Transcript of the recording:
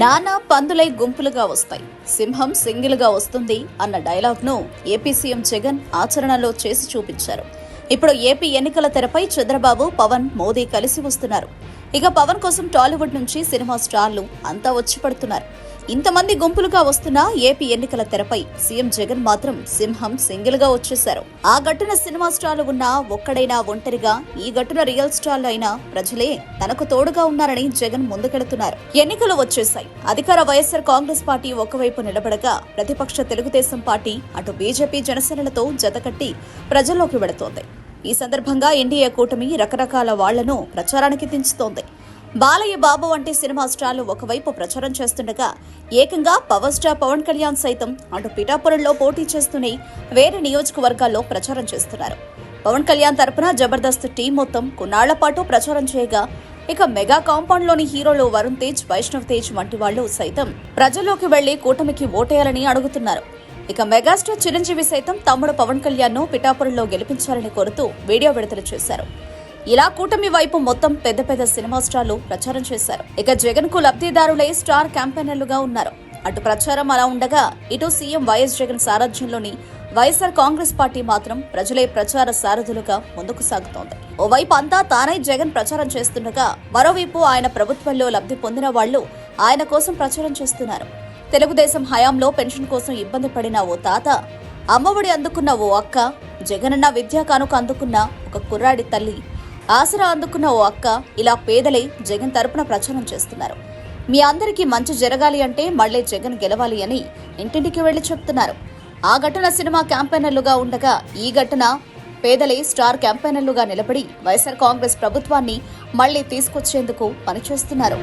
నానా పందులై గుంపులుగా వస్తాయి. సింహం సింగిల్గా వస్తుంది అన్న డైలాగ్ను ఏపీ సీఎం జగన్ ఆచరణలో చేసి చూపించారు. ఇప్పుడు ఏపీ ఎన్నికల తెరపై చంద్రబాబు పవన్ మోదీ కలిసి వస్తున్నారు. ఇక పవన్ కోసం టాలీవుడ్ నుంచి సినిమా స్టార్లు అంతా వచ్చి పడుతున్నారు. ఇంతమంది గుంపులుగా వస్తున్న ఏపీ ఎన్నికల తెరపై సీఎం జగన్ మాత్రం సింహం సింగిల్గా వచ్చేశారు. ఆ గట్టున సినిమా స్టార్లు ఉన్న ఒక్కడైనా ఒంటరిగా ఈ గట్టున రియల్ స్టార్లు అయినా ప్రజలే తనకు తోడుగా ఉన్నారని జగన్ ముందుకెడుతున్నారు ఎన్నికలు వచ్చేశాయి. అధికార వైఎస్ఆర్ కాంగ్రెస్ పార్టీ ఒకవైపు నిలబడగా ప్రతిపక్ష తెలుగుదేశం పార్టీ అటు బీజేపీ జనసేనలతో జతకట్టి ప్రజల్లోకి వెళుతోంది. ఈ సందర్భంగా ఎన్డీఏ కూటమి రకరకాల వాళ్ళను ప్రచారానికి దించుతోంది. బాలయ్య బాబు వంటి సినిమా స్టార్లు ఒకవైపు ప్రచారం చేస్తుండగా ఏకంగా పవర్ స్టార్ పవన్ కళ్యాణ్ సైతం అటు పిఠాపురంలో పోటీ చేస్తూనే వేరే నియోజకవర్గాల్లో ప్రచారం చేస్తున్నారు. పవన్ కళ్యాణ్ తరపున జబర్దస్త్ టీం మొత్తం కొన్నాళ్ళ పాటు ప్రచారం చేయగా ఇక మెగా కాంపౌండ్లోని హీరోలు వరుణ్ తేజ్ వైష్ణవ్ తేజ్ వంటి వాళ్ళు సైతం ప్రజల్లోకి వెళ్ళి కూటమికి ఓటేయాలని అడుగుతున్నారు. ఇక మెగాస్టార్ చిరంజీవి సైతం తమ్ముడు పవన్ కళ్యాణ్ను పిఠాపురంలో గెలిపించాలని కోరుతూ వీడియో విడుదల చేశారు. ఇలా కూటమి వైపు మొత్తం పెద్ద పెద్ద సినిమా స్టార్లు ప్రచారం చేశారు. ఇక జగన్కు లబ్ధిదారులై స్టార్ క్యాంపెయినర్లుగా ఉన్నారు. అటు ప్రచారం అలా ఉండగా ఇటు సీఎం వైఎస్ జగన్ సారథ్యంలోని వైఎస్ఆర్ కాంగ్రెస్ పార్టీ మాత్రం ప్రజలే ప్రచార సారథులుగా ముందుకు సాగుతోంది. ఓవైపు అంతా తానై జగన్ ప్రచారం చేస్తుండగా మరోవైపు ఆయన ప్రభుత్వంలో లబ్ధి పొందిన వాళ్ళు ఆయన కోసం ప్రచారం చేస్తున్నారు. తెలుగుదేశం హయాంలో పెన్షన్ కోసం ఇబ్బంది పడిన ఓ తాత అమ్మఒడి అందుకున్న ఓ అక్క జగనన్న విద్యా కానుక అందుకున్న ఒక కుర్రాడి తల్లి ఆసరా అందుకున్న ఓ అక్క ఇలా పేదలై జగన్ తరపున ప్రచారం చేస్తున్నారు. మీ అందరికీ మంచి జరగాలి అంటే మళ్ళీ జగన్ గెలవాలి అని ఇంటింటికి వెళ్ళి చెప్తున్నారు. ఆ ఘటన సినిమా క్యాంపెయినర్లుగా ఉండగా ఈ ఘటన పేదలే స్టార్ క్యాంపెయినర్లుగా నిలబడి వైఎస్ఆర్ కాంగ్రెస్ ప్రభుత్వాన్ని మళ్ళీ తీసుకొచ్చేందుకు పనిచేస్తున్నారు.